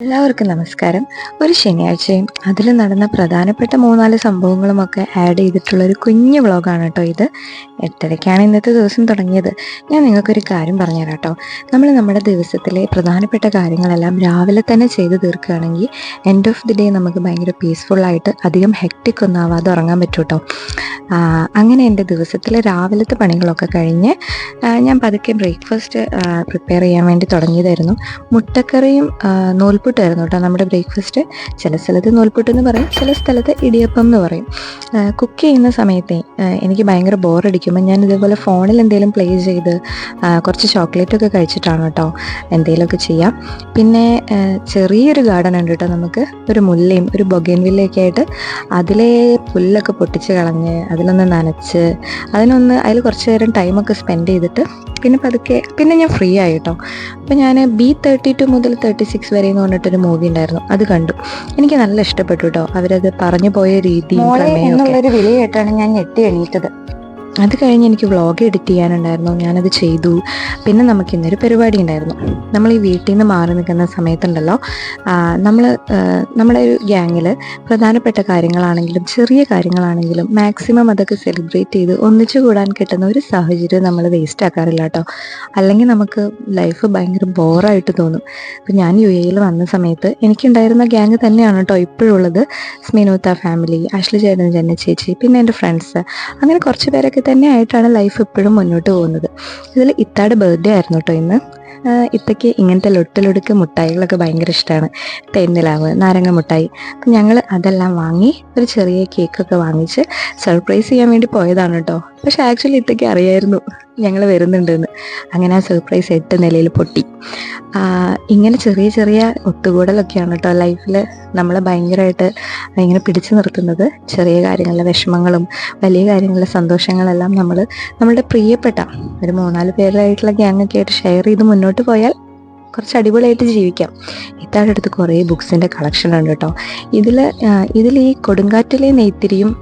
എല്ലാവർക്കും നമസ്കാരം. ഒരു ശനിയാഴ്ചയും അതിൽ നടന്ന പ്രധാനപ്പെട്ട മൂന്നാൽ സംഭവങ്ങളുമൊക്കെ ആഡ് ചെയ്തിട്ടുള്ള ഒരു കുഞ്ഞു വ്ളോഗാണ് കേട്ടോ ഇത്. എട്ടരയ്ക്കാണ് ഇന്നത്തെ ദിവസം തുടങ്ങിയത്. ഞാൻ നിങ്ങൾക്കൊരു കാര്യം പറഞ്ഞുതരാം കേട്ടോ നമ്മൾ നമ്മുടെ ദിവസത്തിലെ പ്രധാനപ്പെട്ട കാര്യങ്ങളെല്ലാം രാവിലെ തന്നെ ചെയ്ത് തീർക്കുകയാണെങ്കിൽ എൻഡ് ഓഫ് ദി ഡേ നമുക്ക് ഭയങ്കര പീസ്ഫുള്ളായിട്ട് അധികം ഹെക്ടിക് ഒന്നും ആവാതെ ഉറങ്ങാൻ പറ്റും കേട്ടോ. അങ്ങനെ എന്റെ ദിവസത്തിലെ രാവിലത്തെ പണികളൊക്കെ കഴിഞ്ഞ് ഞാൻ പതുക്കെ ബ്രേക്ക്ഫാസ്റ്റ് പ്രിപ്പയർ ചെയ്യാൻ വേണ്ടി തുടങ്ങിയതായിരുന്നു. മുട്ടക്കറിയും ആ, നൂൽപുട്ടായിരുന്നു കേട്ടോ നമ്മുടെ ബ്രേക്ക്ഫാസ്റ്റ്. ചില സ്ഥലത്ത് നൂൽപുട്ട് എന്ന് പറയും ചില സ്ഥലത്ത് ഇടിയപ്പം എന്ന് പറയും. കുക്ക് ചെയ്യുന്ന സമയത്തെ എനിക്ക് ഭയങ്കര ബോറടിക്കുമ്പോൾ ഞാൻ ഇതേപോലെ ഫോണിൽ എന്തെങ്കിലും പ്ലേ ചെയ്ത് കുറച്ച് ചോക്ലേറ്റൊക്കെ കഴിച്ചിട്ടാണ് കേട്ടോ എന്തെങ്കിലുമൊക്കെ ചെയ്യാം. പിന്നെ ചെറിയൊരു ഗാർഡൻ ഉണ്ട് കേട്ടോ നമുക്ക്. ഒരു മുല്ലയും ഒരു ബൊഗൻവില്ലയൊക്കെ ആയിട്ട് അതിലെ പുല്ലൊക്കെ പൊട്ടിച്ച് കളഞ്ഞ് അതിലൊന്ന് നനച്ച് അതിനൊന്ന് അതിൽ കുറച്ച് നേരം ടൈമൊക്കെ സ്പെൻഡ് ചെയ്തിട്ട് പിന്നെ പതുക്കെ പിന്നെ ഞാൻ ഫ്രീ ആയി കേട്ടോ അപ്പോൾ ഞാൻ ബി തേർട്ടി ടു മുതൽ തേർട്ടി സിക്സ് വരെ എന്ന് പറഞ്ഞിട്ടൊരു മൂവി ഉണ്ടായിരുന്നു. അത് കണ്ടു. എനിക്ക് നല്ല ഇഷ്ടപ്പെട്ടു കേട്ടോ അവരത് പറഞ്ഞു പോയ രീതി. എന്നുള്ളൊരു വിളി കേട്ടാണ് ഞാൻ ഞെട്ടി എണീറ്റത്. അത് കഴിഞ്ഞ് എനിക്ക് വ്ളോഗ് എഡിറ്റ് ചെയ്യാനുണ്ടായിരുന്നു. ഞാനത് ചെയ്തു. പിന്നെ നമുക്ക് ഇന്നൊരു പരിപാടി ഉണ്ടായിരുന്നു. നമ്മൾ ഈ വീട്ടിൽ നിന്ന് മാറി നിൽക്കുന്ന സമയത്തുണ്ടല്ലോ. നമ്മൾ നമ്മുടെ ഒരു ഗ്യാങ്ങിൽ പ്രധാനപ്പെട്ട കാര്യങ്ങളാണെങ്കിലും ചെറിയ കാര്യങ്ങളാണെങ്കിലും മാക്സിമം അതൊക്കെ സെലിബ്രേറ്റ് ചെയ്ത് ഒന്നിച്ചു കൂടാൻ കിട്ടുന്ന ഒരു സാഹചര്യം നമ്മൾ വേസ്റ്റ് ആക്കാറില്ല കേട്ടോ. അല്ലെങ്കിൽ നമുക്ക് ലൈഫ് ഭയങ്കര ബോറായിട്ട് തോന്നും. അപ്പം ഞാൻ യു എയിൽ വന്ന സമയത്ത് എനിക്കുണ്ടായിരുന്ന ഗ്യാങ് തന്നെയാണ് കേട്ടോ ഇപ്പോഴുള്ളത് സ്മിനോത്ത ഫാമിലി അശ്ലി ചേട്ടൻ ജന്ന ചേച്ചി പിന്നെ എന്റെ ഫ്രണ്ട്സ് അങ്ങനെ കുറച്ച് പേരൊക്കെ തന്നെ ആയിട്ടാണ് ലൈഫ് ഇപ്പോഴും മുന്നോട്ട് പോകുന്നത്. ഇതിൽ ഇത്താടെ ബർത്ത്ഡേ ആയിരുന്നു കേട്ടോ ഇന്ന്. ഇത്തയ്ക്ക് ഇങ്ങനത്തെ ലൊട്ടിലൊടുക്ക് മുട്ടായികളൊക്കെ ഭയങ്കര ഇഷ്ടമാണ് തെന്നിലാവ് നാരങ്ങ മുട്ടായി. അപ്പം ഞങ്ങൾ അതെല്ലാം വാങ്ങി ഒരു ചെറിയ കേക്കൊക്കെ വാങ്ങിച്ച് സർപ്രൈസ് ചെയ്യാൻ വേണ്ടി പോയതാണ് കേട്ടോ പക്ഷെ ആക്ച്വലി ഇത്തയ്ക്ക് അറിയായിരുന്നു. ഞങ്ങൾ വരുന്നുണ്ടെന്ന്. അങ്ങനെ ആ സർപ്രൈസ് എട്ട് നിലയിൽ പൊട്ടി. ഇങ്ങനെ ചെറിയ ചെറിയ ഒത്തുകൂടലൊക്കെയാണ് കേട്ടോ ലൈഫിൽ നമ്മളെ ഭയങ്കരമായിട്ട് ഇങ്ങനെ പിടിച്ചു നിർത്തുന്നത്. ചെറിയ കാര്യങ്ങളിലെ വിഷമങ്ങളും വലിയ കാര്യങ്ങളിലെ സന്തോഷങ്ങളെല്ലാം നമ്മൾ നമ്മളുടെ പ്രിയപ്പെട്ട ഒരു മൂന്നാൽ പേരായിട്ടുള്ള ഗ്യാങ്ങൊക്കെ ആയിട്ട് ഷെയർ ചെയ്ത് മുന്നോട്ട് പോയാൽ കുറച്ച് അടിപൊളിയായിട്ട് ജീവിക്കാം. ഇത്താഴെടുത്ത് കുറേ ബുക്സിന്റെ കളക്ഷൻ ഉണ്ട് കേട്ടോ ഇതിൽ ഇതിൽ ഈ കൊടുങ്കാറ്റിലെ നെയ്ത്തിരിയും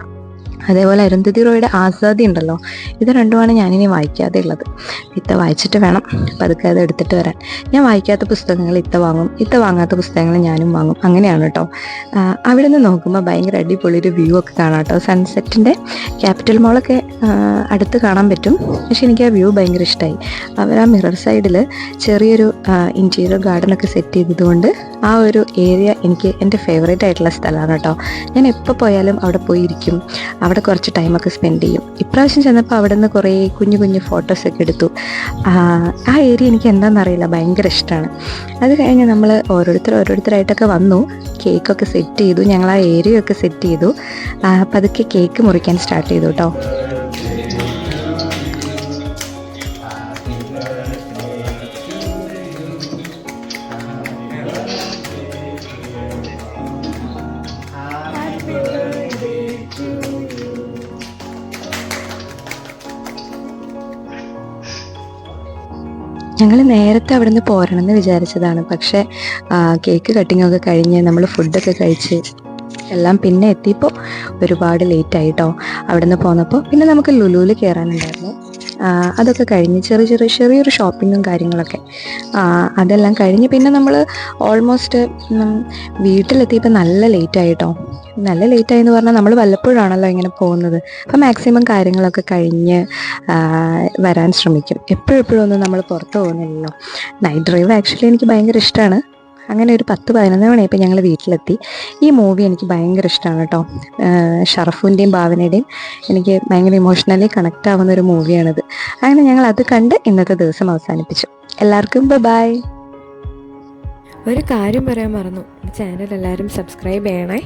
അതേപോലെ അരുന്ധതി റോയുടെ ആസാദി ഉണ്ടല്ലോ. ഇത് രണ്ടുമാണ് ഞാനിനി വായിക്കാതെ ഉള്ളത് ഇത്ത വായിച്ചിട്ട് വേണം. പതുക്കെ അത് എടുത്തിട്ട് വരാൻ. ഞാൻ വായിക്കാത്ത പുസ്തകങ്ങൾ ഇത്ത വാങ്ങും. ഇത്ത വാങ്ങാത്ത പുസ്തകങ്ങൾ ഞാനും വാങ്ങും. അങ്ങനെയാണ് കേട്ടോ. അവിടെ നിന്ന് നോക്കുമ്പോൾ ഭയങ്കര അടിപൊളി ഒരു വ്യൂ ഒക്കെ കാണാം കേട്ടോ. സൺസെറ്റിന്റെ ക്യാപിറ്റൽ മോളൊക്കെ അടുത്ത് കാണാൻ പറ്റും. പക്ഷെ എനിക്ക് ആ വ്യൂ ഭയങ്കര ഇഷ്ടമായി അവർ ആ മിറർ സൈഡിൽ ചെറിയൊരു ഇന്റീരിയർ ഗാർഡനൊക്കെ സെറ്റ് ചെയ്തതുകൊണ്ട് ആ ഒരു ഏരിയ എനിക്ക് എന്റെ ഫേവറേറ്റ് ആയിട്ടുള്ള സ്ഥലമാണ് കേട്ടോ. ഞാൻ എപ്പോൾ പോയാലും അവിടെ പോയി ഇരിക്കും. അവിടെ കുറച്ച് ടൈമൊക്കെ സ്പെൻഡ് ചെയ്യും. ഇപ്രാവശ്യം ചെന്നപ്പോൾ അവിടെ നിന്ന് കുറേ കുഞ്ഞു കുഞ്ഞു ഫോട്ടോസൊക്കെ എടുത്തു. ആ, ഏരിയ എനിക്ക് എന്താണെന്നറിയില്ല ഭയങ്കര ഇഷ്ടമാണ് അത് കഴിഞ്ഞ് നമ്മൾ ഓരോരുത്തർ ഓരോരുത്തരായിട്ടൊക്കെ വന്നു. കേക്കൊക്കെ സെറ്റ് ചെയ്തു. ഞങ്ങൾ ആ ഏരിയ ഒക്കെ സെറ്റ് ചെയ്തു. പതുക്കെ കേക്ക് മുറിക്കാൻ സ്റ്റാർട്ട് ചെയ്തു കേട്ടോ ഞങ്ങൾ നേരത്തെ അവിടെ നിന്ന് പോരണം എന്ന് വിചാരിച്ചതാണ്. പക്ഷേ കേക്ക് കട്ടിംഗ് ഒക്കെ കഴിഞ്ഞ് നമ്മൾ ഫുഡൊക്കെ കഴിച്ച് എല്ലാം പിന്നെ എത്തിയപ്പോൾ ഒരുപാട് ലേറ്റ് ആയിട്ടോ അവിടെ നിന്ന് പോന്നപ്പോൾ പിന്നെ നമുക്ക് ലുലുവിൽ കയറാനുണ്ടായിരുന്നു അതൊക്കെ കഴിഞ്ഞ് ചെറിയ ചെറിയ ചെറിയൊരു ഷോപ്പിങ്ങും കാര്യങ്ങളൊക്കെ. അതെല്ലാം കഴിഞ്ഞ് പിന്നെ നമ്മൾ ഓൾമോസ്റ്റ് വീട്ടിലെത്തിയപ്പോൾ നല്ല ലേറ്റ് ആയിട്ടോ നല്ല ലേറ്റ് ആയി എന്ന് പറഞ്ഞാൽ നമ്മൾ വല്ലപ്പോഴാണല്ലോ ഇങ്ങനെ പോകുന്നത്. അപ്പം മാക്സിമം കാര്യങ്ങളൊക്കെ കഴിഞ്ഞ് വരാൻ ശ്രമിക്കും. എപ്പോഴെപ്പോഴും ഒന്നും നമ്മൾ പുറത്ത് പോകുന്നില്ലല്ലോ. നൈറ്റ് ഡ്രൈവ് ആക്ച്വലി എനിക്ക് ഭയങ്കര ഇഷ്ടമാണ് അങ്ങനെ ഒരു പത്ത് പതിനൊന്ന് മണിയായപ്പോൾ ഞങ്ങൾ വീട്ടിലെത്തി. ഈ മൂവി എനിക്ക് ഭയങ്കര ഇഷ്ടമാണ് കേട്ടോ. ഷറഫുവിന്റെയും ഭാവനയുടെയും എനിക്ക് ഭയങ്കര ഇമോഷണലി കണക്റ്റ് ആവുന്ന ഒരു മൂവിയാണിത് അങ്ങനെ ഞങ്ങൾ അത് കണ്ട് ഇന്നത്തെ ദിവസം അവസാനിപ്പിച്ചു. എല്ലാവർക്കും ബൈ ഒരു കാര്യം പറയാൻ മറന്നു. ചാനൽ എല്ലാവരും സബ്സ്ക്രൈബ് ചെയ്യണേ.